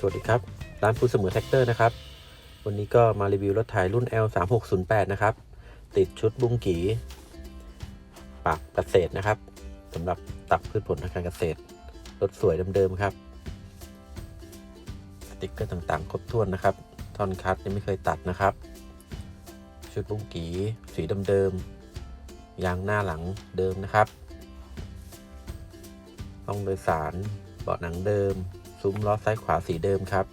สวัสดีครับ ร้านฟูดเสมอแท็กเตอร์นะครับ วันนี้ก็มารีวิวรถไถรุ่น L 3 6 0 8 นะครับ ติดชุดบุ้งกีปากเกษตรนะครับสำหรับตักพืชผลทางการเกษตร รถสวยเดิมๆครับ สติ๊กเกอร์ต่างๆ ครบถ้วนนะครับท่อนคัดยังไม่เคยตัดนะครับ ชุดบุ้งกีสีเดิมๆยางหน้าหลังเดิมนะครับห้องโดยสารเบาะหนังเดิม ซุ้มล้อซ้ายขวาสีเดิมครับ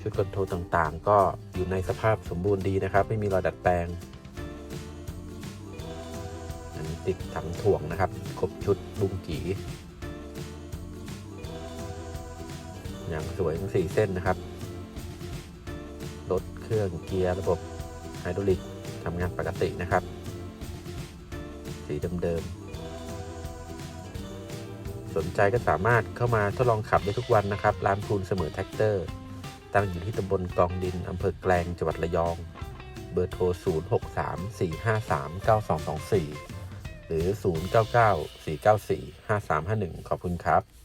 ชุดคอนโทรลต่างๆ ก็อยู่ในสภาพสมบูรณ์ดีนะครับ ไม่มีรอยดัดแปลงอันนี้ติดถังถ่วงนะครับ ครบชุดบุ้งกีอย่างสวยทั้งสี่เส้นนะครับ รถเครื่องเกียร์ระบบไฮดรอลิกทำงานปกตินะครับ สีเดิมๆ สนใจก็สามารถเข้ามาทดลองขับได้ทุกวันนะครับ ร้านพูนเสมอแท็กเตอร์ ตั้งอยู่ที่ตำบลกองดินอำเภอแกลงจังหวัดระยอง เบอร์โทร 0634539224 หรือ 0994945351 ขอบคุณครับ